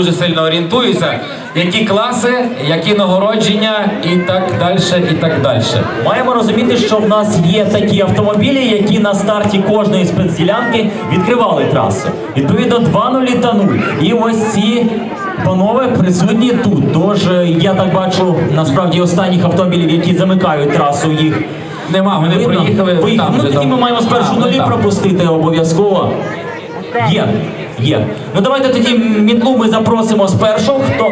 дуже сильно орієнтуюся, які класи, які нагородження і так далі, і так далі. Маємо розуміти, що в нас є такі автомобілі, які на старті кожної спецділянки відкривали трасу. Відповідно, 2.0 та 0. І ось ці панове присутні тут. Тож е, я так бачу насправді останніх автомобілів, які замикають трасу, їх Нема, вони видно. проїхали Виїхали. там. Ну вже тоді там. ми маємо спершу А, вони нулі там. пропустити обов'язково. Є, є. Ну давайте тоді мітлу ми запросимо спершу. Хто?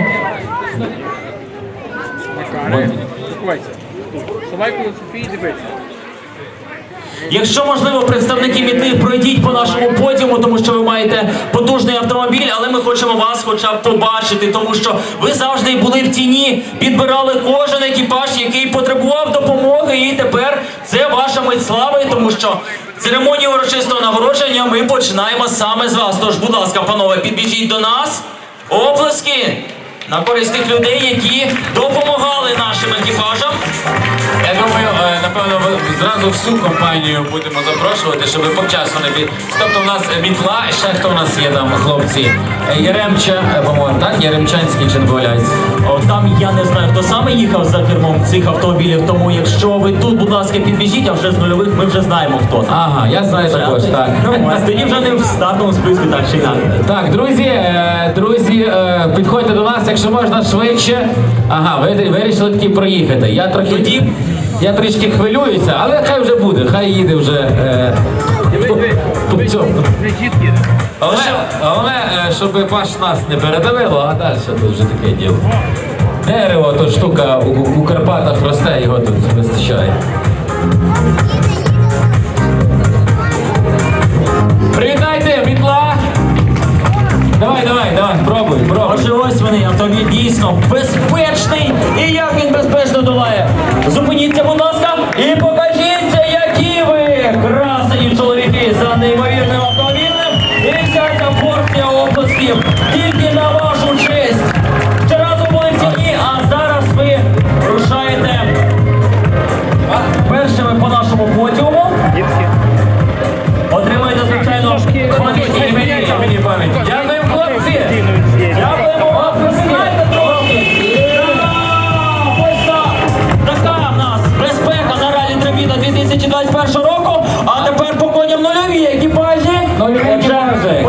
Якщо можливо, представники міти пройдіть по нашому подіуму, тому що ви маєте потужний автомобіль, але ми хочемо вас хоча б побачити, тому що ви завжди були в тіні, підбирали кожен екіпаж, який потребував допомоги, і тепер це ваша мить слави, тому що церемонію урочистого нагородження ми починаємо саме з вас. Тож, будь ласка, панове, підбіжіть до нас. Оплески на користь тих людей, які допомагали нашим екіпажам. Я думаю, е, зразу всю компанію будемо запрошувати, щоб ви почасно не під. Тобто у нас мітла, ще хто у нас є там, хлопці? Яремча, е, по-моєму, так? Яремчанський чи не помиляюсь? О, Там я не знаю, хто саме їхав за кермом цих автомобілів, тому якщо ви тут, будь ласка, підбіжіть, а вже з нульових ми вже знаємо хто. там. Ага, я знаю також, так. Ну, тоді вже не в стартовому списку, так чи інакше. Так, друзі, е, друзі, е, підходьте до нас, якщо можна швидше. Ага, ви вирішили таки проїхати. Я трохи Тоді- я трішки хвилююся, але хай вже буде, хай їде вже. Е. Головне, головне, е, щоб паш нас не передавило, а далі тут вже таке діло. Дерево, то штука у, у Карпатах росте, його тут вистачає. 2021 року, а тепер по коням нульові екіпажі.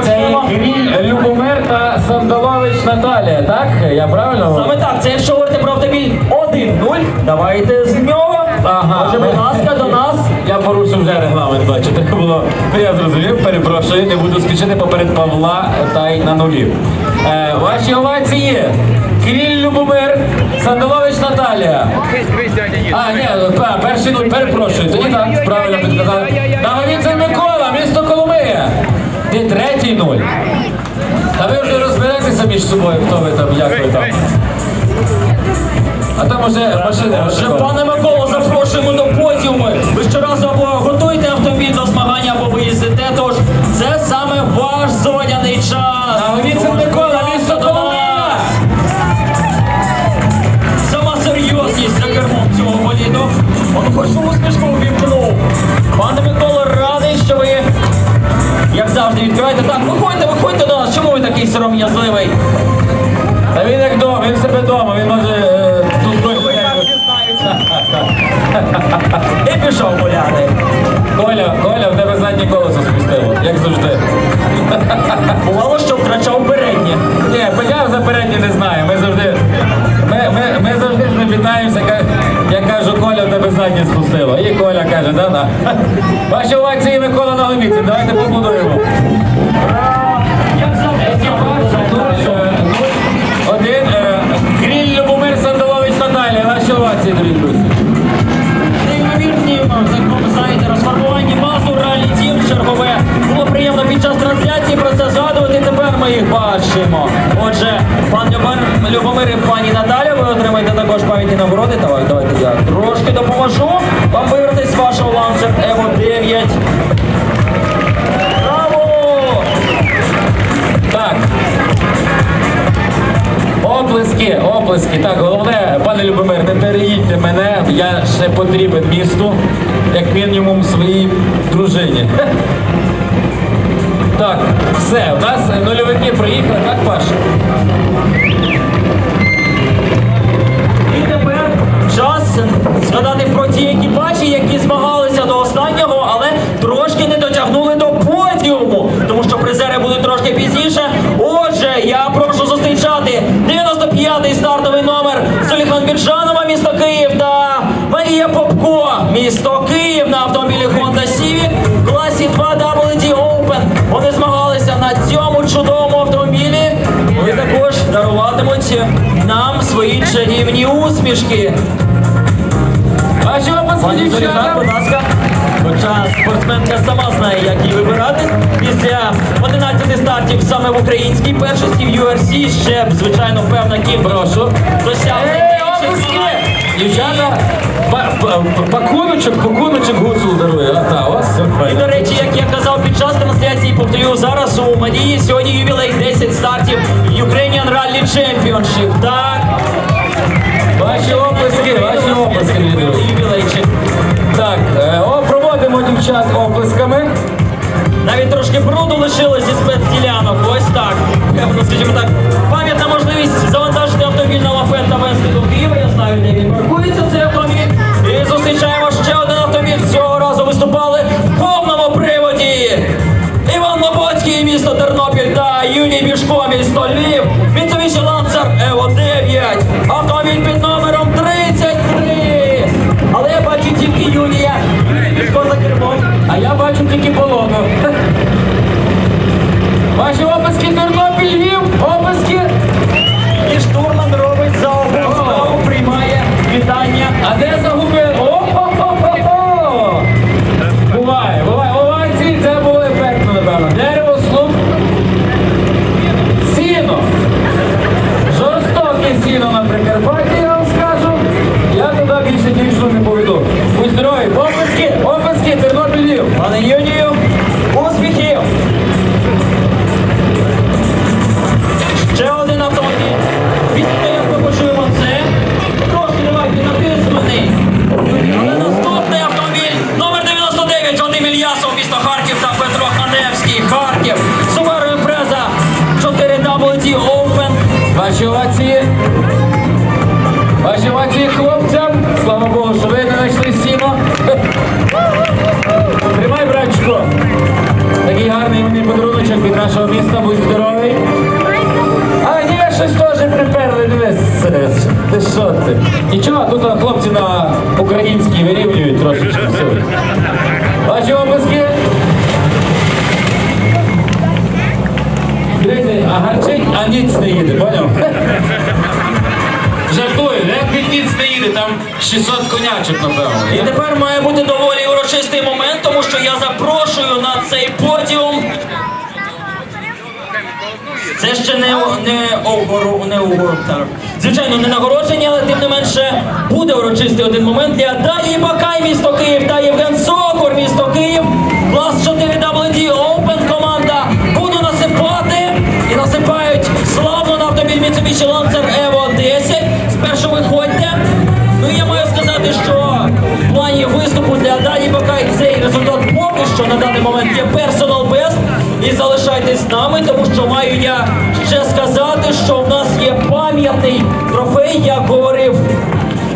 Це. Кріль Любомир та Сандалович Наталія, так? Я правильно? Саме так, це якщо говорити про автомобіль 1-0, давайте з нього. Ага. Отже, будь ласка, до нас. Я порушив вже регламент, бачите, було. Ну, Я зрозумів, перепрошую, не буду спішити поперед Павла та й на нулі. Е, ваші овації. Кирил Любомир, Сандалович Наталія. А, ні, перший нуль, перепрошую, тоді так, правильно підказали. Наговіцин Микола, місто Коломия. Ти третій нуль. Та ви вже розберетеся між собою, хто ви там, як ви там. А там уже машини Вже пане Миколо, запрошуємо до подіуму. Ви щоразу сором'язливий? Та він як дома, він в себе вдома, він може е, тут той І пішов гуляти. Коля, Коля, в тебе заднє колесо спустило, як завжди. Бувало, що втрачав переднє. Ні, почав за переднє не знаю. Ми завжди. Ми, ми, ми завжди з ним вітаємося, як кажу, Коля в тебе заднє спустило. І Коля каже, да-да. Ваші овації Микола Ногоміцин, давайте побудуємо. Нагороди. Давай, давайте я трошки допоможу. Вам вибратись з вашого ланцер Ево 9. Браво! Так. Оплески, оплески. Так, головне, пане Любомир, не переїдьте мене. Я ще потрібен місту, як мінімум своїй дружині. Так, все, у нас нульовики приїхали, так, Паш? Час згадати про ті екіпажі, які змагалися чарівні усмішки. Оплески, Пані Зоріна, будь ласка. Хоча спортсменка сама знає, як їй вибирати. Після 11 стартів саме в українській першості в UFC ще, звичайно, певна змагань. Дівчата, па- па- пакуночок, пакуночок гуцул дарує. А, та, ось все І, до речі, як я казав під час трансляції, повторюю зараз у Мадії сьогодні ювілей 10 стартів Ukrainian Rally Championship. Так, Ваші оплески, ваші оплески, мої Так, е, о, проводимо дівчат оплесками. Навіть трошки бруду лишилось зі спецділянок. Ось так. Скажімо так. Пам'ятна можливість завантажити автомобіль на лафет та вести до Києва. Я знаю, де він паркується цей автомобіль. І зустрічаємо ще один автомобіль. Цього разу виступали в повному приводі. Іван Лоботський, місто Тернопіль та Юній Бішко, місто Львів. Дивіться, а гарчить, а ніц не їде, поняв? Жартую, як від ніц не їде, там 600 конячок, напевно. І тепер має бути доволі урочистий момент, тому що я запрошую на цей подіум. Це ще не, не, огору, не огору, так. Звичайно, не нагородження, але тим не менше буде урочистий один момент для Дар'ї Бакай, місто Київ та Євген Сокор, місто Київ. Клас 4 WD Open Mitsubishi Lancer Evo 10. Спершу виходьте. Ну я маю сказати, що в плані виступу для Дані Бакай цей результат поки що на даний момент є персонал бест. І залишайтесь з нами, тому що маю я ще сказати, що в нас є пам'ятний трофей, як говорив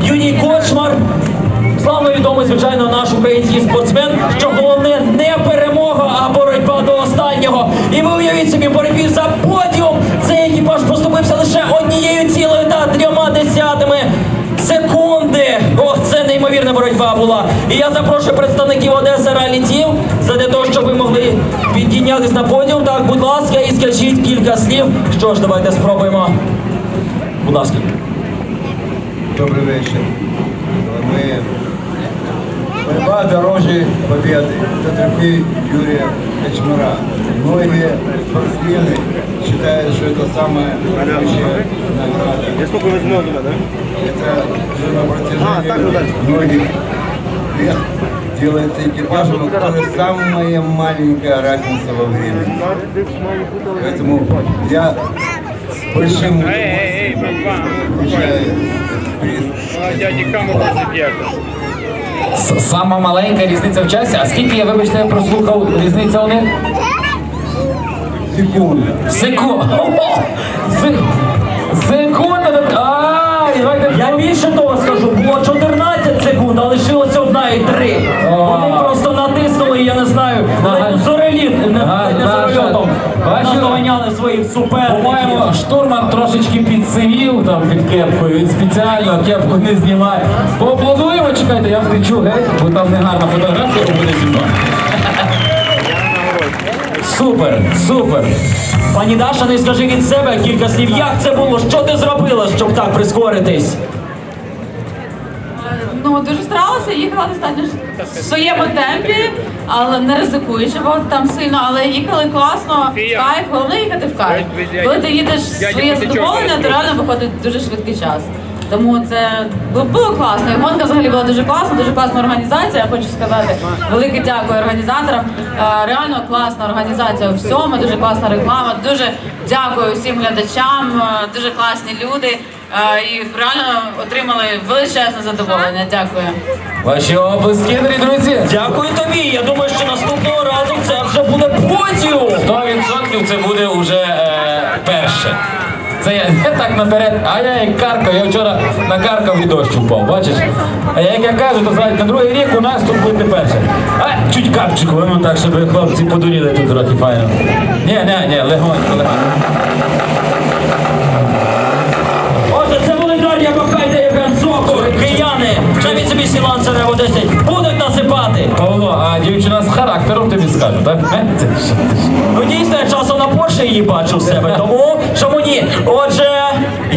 Юній Кочмар. Славно відомий, звичайно, наш український спортсмен, що головне не перемога, а боротьба до останнього. І ви уявіть собі, боротьбі за була. І я запрошую представників Одеси Ралі Тім, для того, щоб ви могли підійнятись на подіум. Так, будь ласка, і скажіть кілька слів. Що ж, давайте спробуємо. Будь ласка. Добрый вечер. Мы борьба дороже победы. Это трофей Юрия Кочмара. Многие спортсмены считают, что это самая высшая награда. Я сколько возьму дома, да? Это уже на А, так, ну протяжении дальше. многих лет делается экипажем, у которого самая маленькая разница во времени. Поэтому я с большим Ей, ей, ей, братва. включаю этот приз. А, дяді камеру заб'єте. С- Сама маленька різниця в часі. А скільки я, вибачте, я прослухав різниця у них? Секунда. Секунда. Секунда. Ай, давайте. Я більше того скажу, було 14 секунд, а лишилося одна і три. Вони просто натиснули, я не знаю, навіть зореліт, не, бачу. Наздоганяли своїх суперників. По-моєму, штурман трошечки підсивів там під кепкою. Він спеціально кепку не знімає. Поаплодуємо, чекайте, я втечу геть, бо там не гарна фотографія буде зі мною. Супер, супер. Пані Даша, не скажи від себе кілька слів. Як це було? Що ти зробила, щоб так прискоритись? Ну, дуже старалася, їхала достатньо в своєму темпі, але не ризикуючи бо там сильно, але їхали класно, в кайф, головне їхати в кайф. Коли ти їдеш своє задоволення, то реально виходить дуже швидкий час. Тому це було класно. І гонка взагалі була дуже класна, дуже класна організація. Я хочу сказати велике дякую організаторам. Е, Реально класна організація у всьому, дуже класна реклама. Дуже дякую всім глядачам, е, дуже класні люди. І реально отримали величезне задоволення. Дякую. Ваші облиски, дорогі друзі. Дякую тобі. Я думаю, що наступного разу це вже буде подіум. 100% це буде вже е, перше. Це я, я так наперед, а я як каркав, я вчора накаркав і дощ упав, бачиш? А я, як я кажу, то знаєте, на другий рік у нас тут буде перше. А чуть капчику, ну так, щоб хлопці подуріли тут трохи файно. Ні, ні, ні, легонько, легонько. Отже, це були Дар'я Бакайда і Євген Сокол. Кияни, від собі сіланцеве в Одесі будуть насипати. Павло, а дівчина з характером тобі скаже, так? Е? Ну дійсно, я часом на Порше її бачу в себе, тому чому ні? Отже,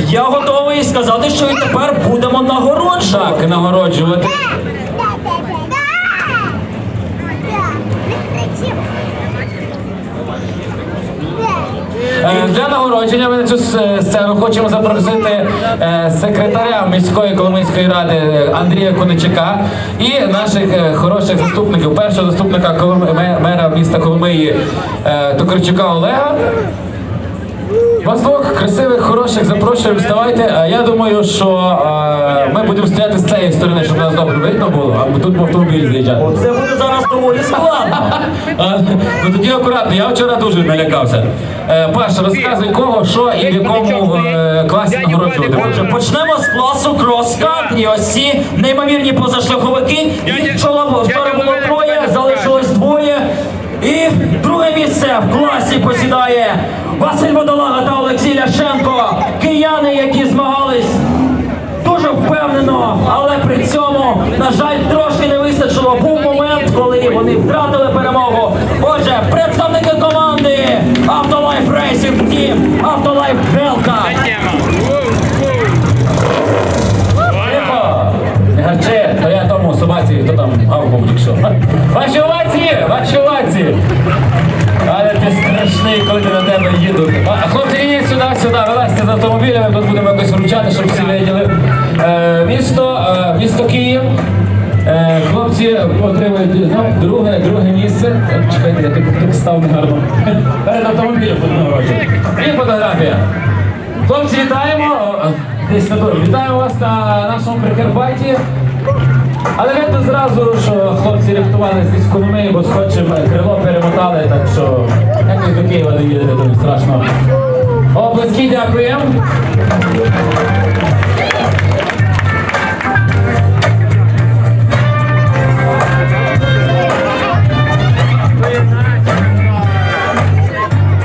я готовий сказати, що і тепер будемо нагороджувати. Так, нагороджувати. Для нагородження ми на цю сцену хочемо запросити е, секретаря міської Коломийської ради е, Андрія Коничака і наших е, хороших заступників, першого заступника мера міста Коломиї е, Токарчука Олега. Вас двох красивих, хороших запрошуємо, вставайте. А я думаю, що е, ми будемо стояти з цієї сторони, щоб нас добре видно було, а тут в автомобілі заїжджати. Це буде зараз доволі складно. Ну тоді акуратно, я вчора дуже налякався. Е, Паш, розказуй кого, що і в якому е, класі нагороджувати. Отже, почнемо з класу крос-кантрі. Ось ці неймовірні позашляховики. Їх вчора вчора було троє, залишилось двоє. І друге місце в класі посідає Василь Водолага та Олексій Ляшенко. Кияни, які змагались дуже впевнено, але при цьому, на жаль, трошки не вистачило. Був момент, коли вони втратили перемогу. Отже, представники команди Автолайф Racing Team, Автолайф Белка. Не гарчи, то я тому собаці, хто там гавкав тільки що. Ваші овації! Ваші овації! Але ти страшний, коли на тебе їдуть. А, хлопці, ідіть сюди, сюди, вилазьте з автомобілями, тут будемо якось вручати, щоб всі виділи. Е, місто, е, місто Київ. Е, хлопці отримують ну, друге, друге місце. От, чекайте, я так, так став негарно. Перед автомобілем нагороджувати. І фотографія. Хлопці, вітаємо! Десь на дорозі. Вітаємо вас на нашому Прикарпатті. Але видно зразу, що хлопці рихтувалися десь в бо скотчем крило перемотали, так що якось до Києва доїдете, то не страшно. Облески, дякуємо.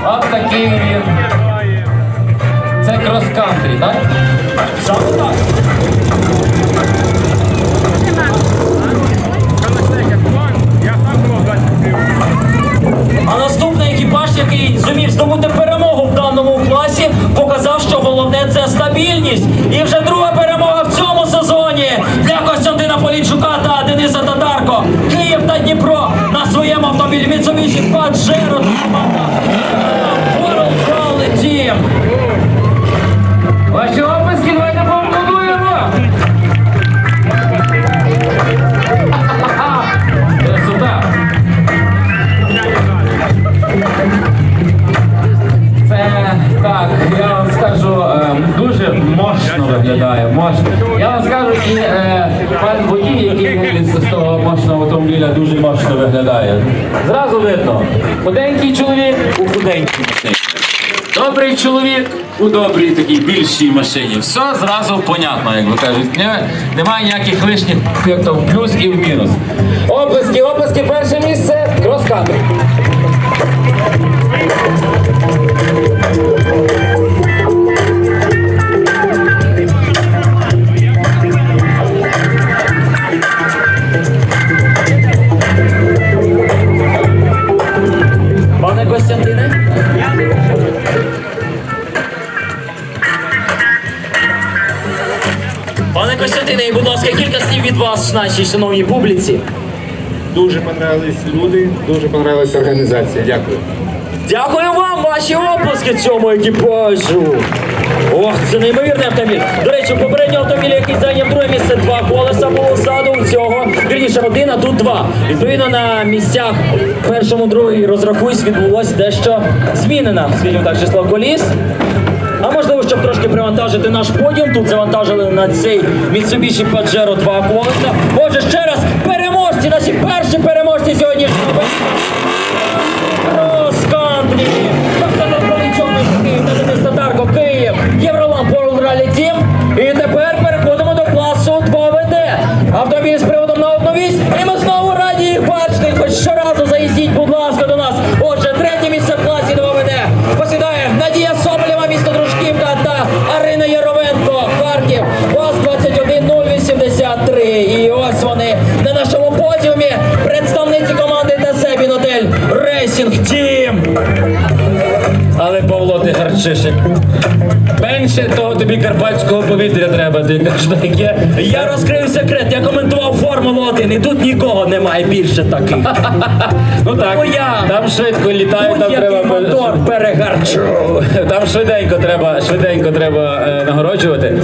От такий він. Це крос-кантрі, так? А наступний екіпаж, який зумів здобути перемогу в даному класі, показав, що головне це стабільність. І вже друга перемога в цьому сезоні для Костянтина Полінчука та Дениса Татарко. Київ та Дніпро на своєму автомобілі Mitsubishi Pajero. Мощно виглядає. Мощно. Я вам скажу, і е, пан водій, який з того мощного автомобіля, дуже мощно виглядає. Зразу видно. Худенький чоловік у худенькій машині. Добрий чоловік у добрій такій більшій машині. Все зразу понятно, як ви кажуть. Не, немає ніяких лишніх як то, в плюс і в мінус. Оплески, оплески, перше місце, крос-кантри. Пане Костянтине, і, будь ласка, кілька слів від вас, нашій шановній публіці. Дуже понравились люди, дуже понравилась організація. Дякую. Дякую вам, ваші оплески цьому екіпажу. Ох, це неймовірний автомобіль. До речі, у попереднього автомобіля, який зайняв друге місце, два колеса було ззаду. У цього вірніше один, а тут два. Відповідно, на місцях першому, другому розрахуюсь, відбулося дещо змінена, скажімо так, число коліс. Можливо, щоб трошки привантажити наш подіум, тут завантажили на цей Mitsubishi Pajero два колеса. Отже, ще раз переможці, наші перші переможці сьогоднішнього. Євролам World Rally Team. І тепер Павло. Менше того тобі карпатського повітря треба, ти кажеш, таке. Я розкрию секрет, я коментував Формулу 1, і тут нікого немає більше таких. Ну так, я там швидко літає, там треба мотор перегарчу. Там швиденько треба, швиденько треба е, нагороджувати.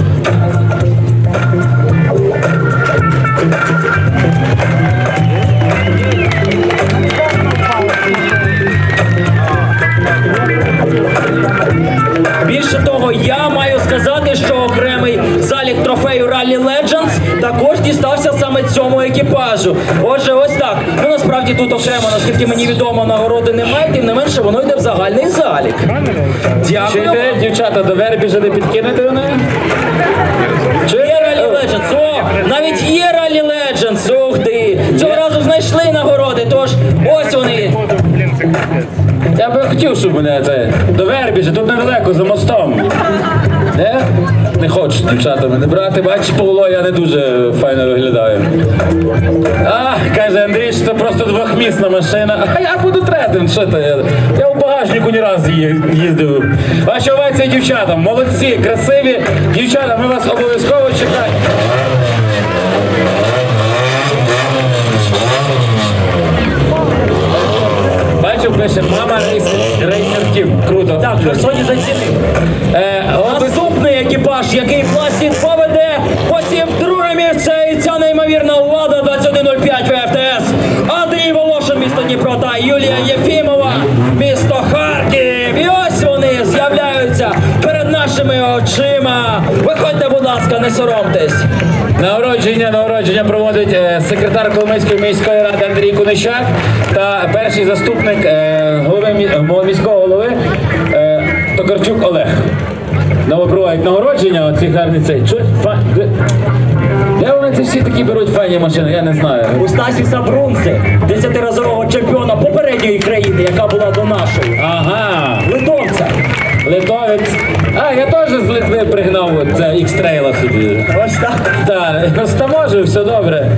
До тут недалеко за мостом. Не? Не хочуть дівчата мене брати. Бачиш, Павло, я не дуже файно виглядаю. А, каже Андрій, що це просто двохмісна машина. А я буду третім. Що то я? Я в багажнику ні разу їздив. Ваші овації дівчатам, молодці, красиві. Дівчата, ми вас обов'язково чекаємо. Бачу, пише, мама рейсер, рейсер. Круто. Так, сьогодні зацінив. Е, Наступний екіпаж, який в поведе, посів друге місце і ця неймовірна влада 2105 ВФТС. Андрій Волошин, місто Дніпро та Юлія Єфімова, місто Харків. І ось вони з'являються перед нашими очима. Виходьте, будь ласка, не соромтесь. Нагородження, нагородження проводить е, секретар Коломийської міської ради Андрій Кунищак та перший заступник е, міського голови е, Токарчук Олег. Новопроводять нагородження, оці гарні цей. Де- вони ці всі такі беруть файні машини, я не знаю. У Стасіса Брунци, десятиразового чемпіона попередньої країни, яка була до нашої. Ага, Литовця. литовець. А, я теж з Литви пригнав це ікстрейла собі. Ось так. Так, розтаможив, все добре.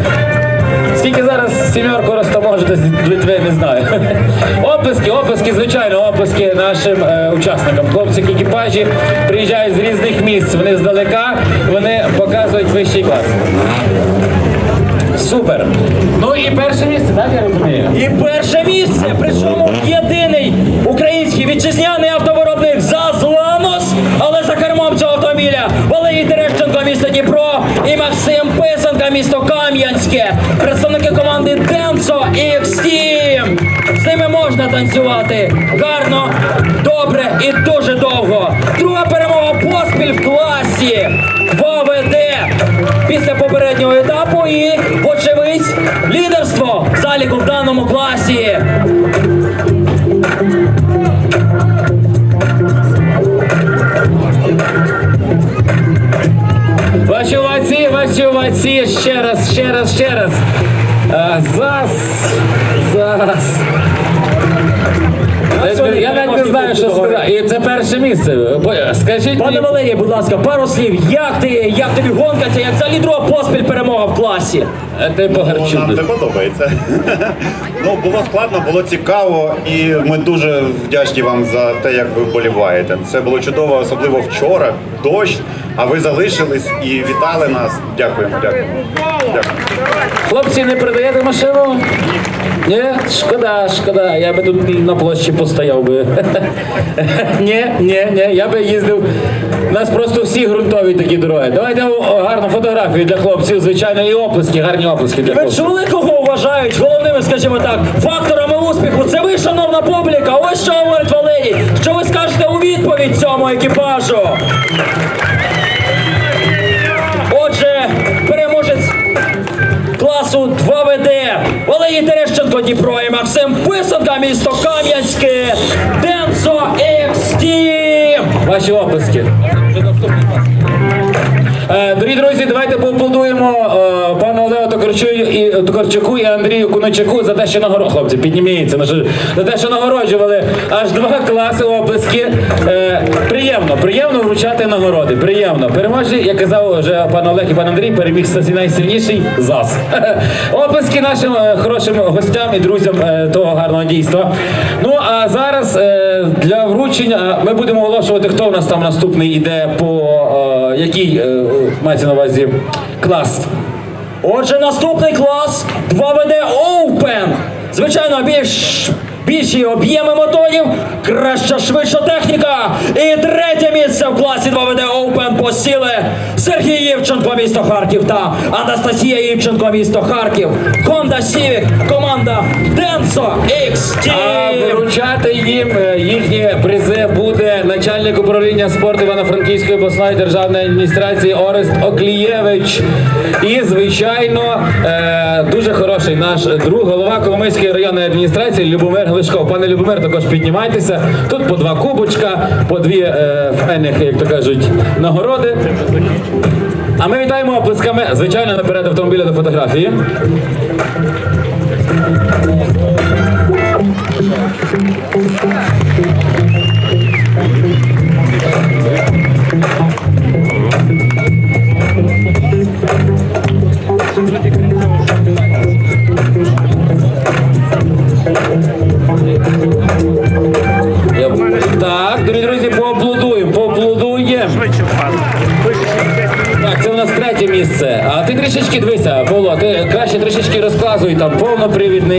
Скільки зараз сімерку розтаможити з Литви, не знаю. Оплески, оплески, звичайно, оплески нашим е, учасникам. Хлопці екіпажі приїжджають з різних місць. Вони здалека, вони показують вищий клас. Супер. Ну і перше місце, так я розумію? І перше місце, причому єдиний український вітчизняний і дуже довго. Друга перемога поспіль в класі. 2ВД після попереднього етапу і, вочевидь, лідерство в заліку в даному класі. Ваші овації, ще раз, ще раз, ще раз. А, зас, зас. Я навіть не знаю, що сказати. І це перше місце. Бо- Скажіть Пане мені, Валерій, будь ласка, пару слів. Як ти, як тобі гонка, ця, як взагалі друга поспіль перемога в класі? е, ти Ну, нам не подобається. ну, було складно, було цікаво, і ми дуже вдячні вам за те, як ви вболіваєте. Це було чудово, особливо вчора, дощ, а ви залишились і вітали нас. Дякуємо, дякуємо. Дякую. Хлопці, не продаєте машину? Ні? Шкода, шкода. Я би тут на площі постояв би. Ні, ні, ні, я би їздив. У нас просто всі ґрунтові такі дороги. Давайте гарну фотографію для хлопців, звичайно, і оплески, гарні оплески для Ви хлопців. чули, кого вважають головними, скажімо так, факторами успіху? Це ви, шановна публіка. Ваші оплески. Е, Дорогі друзі, давайте поаплодуємо е, пану Олегу Токарчу і Токарчуку і Андрію Куначаку за те, що нагороджували. Хлопці, підніміться ж- за те, що нагороджували аж два класи оплески. Е, приємно, приємно вручати нагороди. Приємно. Переможці, як казав вже пан Олег і пан Андрій, переміг найсильніший ЗАС. Оплески нашим е, хорошим гостям і друзям е, того гарного дійства. Ну а зараз е, для вручення ми будемо оголошувати, хто у нас там наступний іде по е, який е, мається на увазі клас. Отже, наступний клас 2VD Open. Звичайно, більш більші об'єми моторів, краща швидша техніка. І третє місце в класі 2VD Open посіли Сергій Євченко, місто Харків та Анастасія Євченко, місто Харків. Honda Civic, команда Denso X А вручати їм е, їхні призи буде начальник управління спорту Івано-Франківської обласної державної адміністрації Орест Оклієвич. І, звичайно, е, дуже хороший наш друг, голова Коломийської районної адміністрації Любомир Глишков. Пане Любомир, також піднімайтеся. Тут по два кубочка, по дві е, файних, як то кажуть, нагороди. А ми вітаємо оплесками, звичайно, наперед автомобіля до фотографії. Я- місце. А ти трішечки дивися, Павло, ти краще трішечки розказуй там повнопривідний.